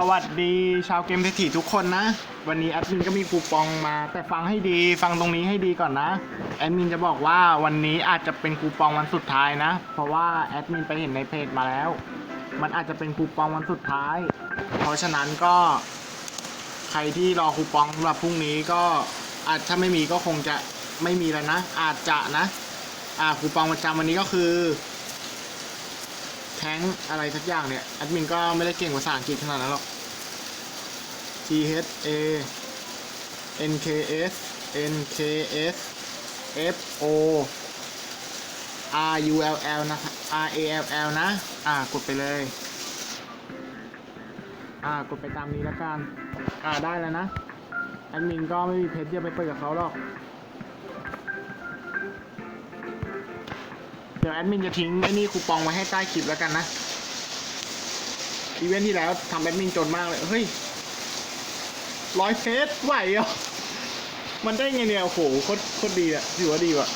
สวัสดีชาวเกมเศรษฐีทุกคนนะ วันนี้แอดมินก็มีคูปองมา แต่ฟังให้ดีฟังตรงนี้ให้ดีก่อนนะแอดมินจะบอกว่าวันนี้อาจจะเป็นคูปองวันสุดท้ายนะ เพราะว่าแอดมินไปเห็นในเพจมาแล้ว มันอาจจะเป็นคูปองวันสุดท้าย เพราะฉะนั้นก็ ใครที่รอคูปองสำหรับพรุ่งนี้ก็อาจถ้าไม่มีก็คงจะไม่มีแล้วนะ อาจจะนะ อ่าคูปองประจำวันนี้ก็คือ งอะไรสักอย่างเนี่ยแอดมินก็ไม่ได้เก่งภาษาอังกฤษขนาดนั้นหรอก T H A N K S N K S F O R U L L นะครับ R A L L นะ อ่ากดไปเลย อ่ากดไปตามนี้แล้วกัน อ่าได้แล้วนะแอดมินก็ไม่มีเพจจะไปเปิดกับเขาหรอก ดี๋ยวแอดมินจะทิ้งไอ้นี่คูปองไว้ให้ใต้คลิปแล้วกันนะ อีเวนท์ที่แล้วทำแอดมินจนมากเลย เฮ้ยร้อยเฟสไหวเหรอมันได้ไงเนี่ย โอ้โหโคตรโคตรดีอะถือว่าดีว่ะ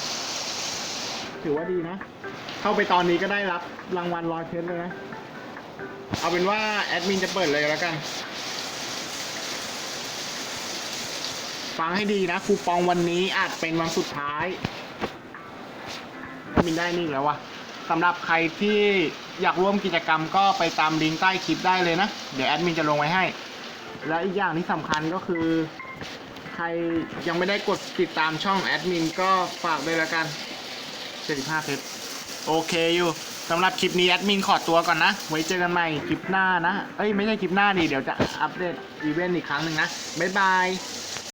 ถือว่าดีนะ เข้าไปตอนนี้ก็ได้รับรางวัลร้อยเฟสเลยนะ เอาเป็นว่าแอดมินจะเปิดเลยแล้วกัน ฟังให้ดีนะคูปองวันนี้อาจเป็นวันสุดท้าย มินได้นี่อีกแล้ววะสำหรับใครที่อยากร่วมกิจกรรมก็ไปตามลิงก์ใต้คลิปได้เลยนะ เดี๋ยวแอดมินจะลงไว้ให้ และอีกอย่างที่สำคัญก็คือ ใครยังไม่ได้กดติดตามช่องแอดมินก็ฝากด้วยแล้วกัน75เพชรโอเคอยู่สำหรับคลิปนี้แอดมินขอตัวก่อนนะ ไว้เจอกันใหม่คลิปหน้านะ เอ้ยไม่ใช่คลิปหน้าดิ เดี๋ยวจะอัปเดตอีเวนต์อีกครั้งหนึ่งนะ บ๊ายบาย